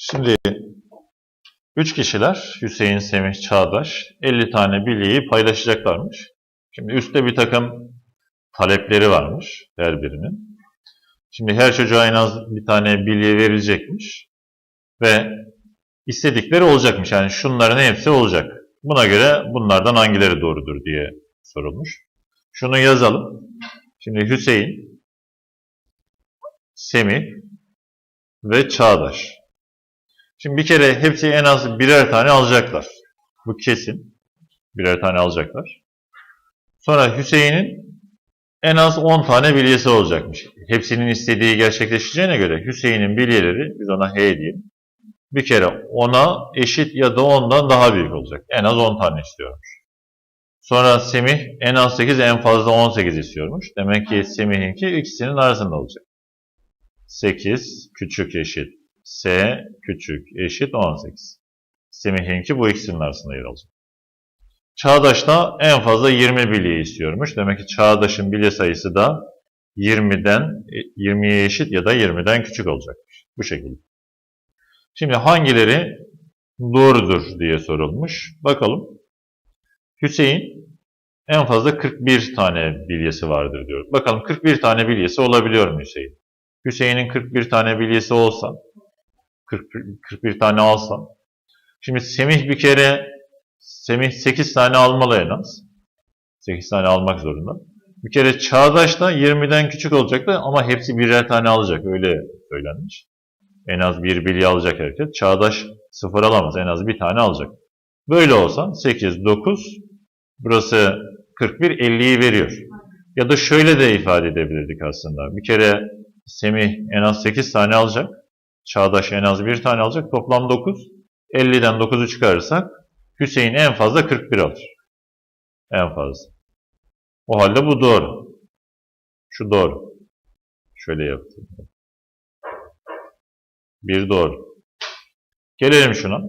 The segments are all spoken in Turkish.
Şimdi 3 kişiler Hüseyin, Semih, Çağdaş 50 tane bilyeyi paylaşacaklarmış. Şimdi üstte bir takım talepleri varmış her birinin. Şimdi her çocuğa en az bir tane bilye verilecekmiş. Ve istedikleri olacakmış. Yani şunların hepsi olacak. Buna göre bunlardan hangileri doğrudur diye sorulmuş. Şunu yazalım. Şimdi Hüseyin, Semih ve Çağdaş. Şimdi bir kere hepsi en az birer tane alacaklar. Bu kesin. Birer tane alacaklar. Sonra Hüseyin'in en az 10 tane bilyesi olacakmış. Hepsinin istediği gerçekleşeceğine göre Hüseyin'in bilyeleri, biz ona H diyelim. Bir kere 10'a eşit ya da 10'dan daha büyük olacak. En az 10 tane istiyormuş. Sonra Semih en az 8 en fazla 18 istiyormuş. Demek ki Semih'inki ikisinin arasında olacak. 8 küçük eşit S küçük eşit 18. Semih'inki bu ikisinin arasında yer alacak. Çağdaş da en fazla 20 bilye istiyormuş. Demek ki Çağdaş'ın bilye sayısı da 20'den 20'ye eşit ya da 20'den küçük olacakmış. Bu şekilde. Şimdi hangileri doğrudur diye sorulmuş. Bakalım. Hüseyin en fazla 41 tane bilyesi vardır diyor. Bakalım 41 tane bilyesi olabiliyor mu Hüseyin? Hüseyin'in 41 tane bilyesi olsa 41, 41 tane alsam. Şimdi Semih bir kere Semih 8 tane almalı en az. 8 tane almak zorunda. Bir kere Çağdaş da 20'den küçük olacaktı ama hepsi birer tane alacak. Öyle söylenmiş. En az bir bilye alacak herkes. Çağdaş sıfır alamaz. En az bir tane alacak. Böyle olsa 8, 9, burası 41, 50'yi veriyor. Ya da şöyle de ifade edebilirdik aslında. Bir kere Semih en az 8 tane alacak. Çağdaş en az bir tane alacak. Toplam 9. 50'den 9'u çıkarırsak Hüseyin en fazla 41 alır. En fazla. O halde bu doğru. Şu doğru. Şöyle yaptım. Bir doğru. Gelelim şuna.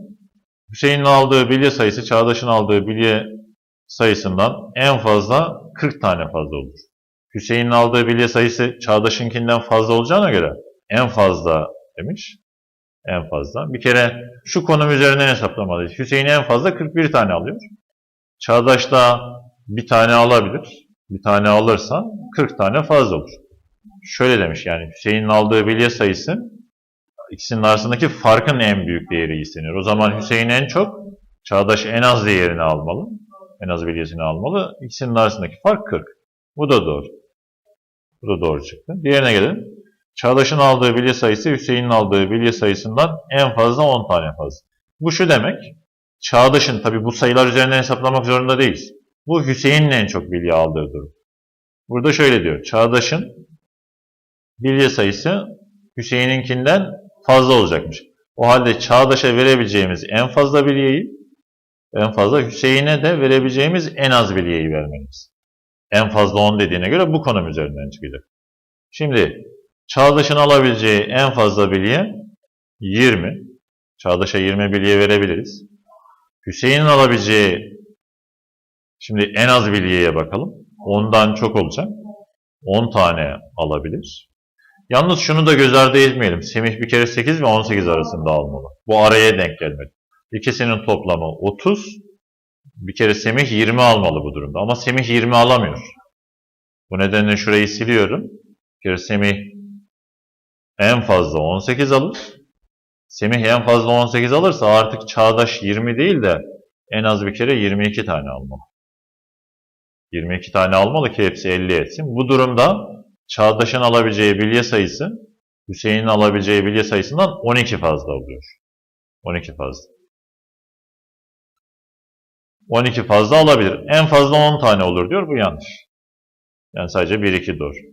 Hüseyin'in aldığı bilye sayısı Çağdaş'ın aldığı bilye sayısından en fazla 40 tane fazla olur. Hüseyin'in aldığı bilye sayısı Çağdaş'ınkinden fazla olacağına göre en fazla demiş. En fazla. Bir kere şu konum üzerinden hesaplamalıyız. Hüseyin en fazla 41 tane alıyor. Çağdaş da bir tane alabilir. Bir tane alırsa 40 tane fazla olur. Şöyle demiş yani Hüseyin'in aldığı bilye sayısı ikisinin arasındaki farkın en büyük değeri isteniyor. O zaman Hüseyin en çok, Çağdaş en az değerini almalı. En az bilyesini almalı. İkisinin arasındaki fark 40. Bu da doğru. Bu da doğru çıktı. Diğerine gelelim. Çağdaş'ın aldığı bilye sayısı Hüseyin'in aldığı bilye sayısından en fazla 10 tane fazla. Bu şu demek. Çağdaş'ın tabi bu sayılar üzerinden hesaplamak zorunda değiliz. Bu Hüseyin'in en çok bilye aldığı durum. Burada şöyle diyor. Çağdaş'ın bilye sayısı Hüseyin'inkinden fazla olacakmış. O halde Çağdaş'a verebileceğimiz en fazla bilyeyi en fazla Hüseyin'e de verebileceğimiz en az bilyeyi vermeliyiz. En fazla 10 dediğine göre bu konum üzerinden çıkacak. Şimdi Çağdaş'ın alabileceği en fazla bilye 20. Çağdaş'a 20 bilye verebiliriz. Hüseyin'in alabileceği şimdi en az bilyeye bakalım. 10'dan çok olacak. 10 tane alabilir. Yalnız şunu da göz ardı etmeyelim. Semih bir kere 8 ve 18 arasında almalı. Bu araya denk gelmedi. İkisinin toplamı 30. Bir kere Semih 20 almalı bu durumda. Ama Semih 20 alamıyor. Bu nedenle şurayı siliyorum. Bir kere Semih en fazla 18 alır. Semih en fazla 18 alırsa artık Çağdaş 20 değil de en az bir kere 22 tane almalı. 22 tane almalı ki hepsi 50 etsin. Bu durumda Çağdaş'ın alabileceği bilye sayısı Hüseyin'in alabileceği bilye sayısından 12 fazla oluyor. 12 fazla. 12 fazla alabilir. En fazla 10 tane olur diyor. Bu yanlış. Yani sadece 1-2 doğru.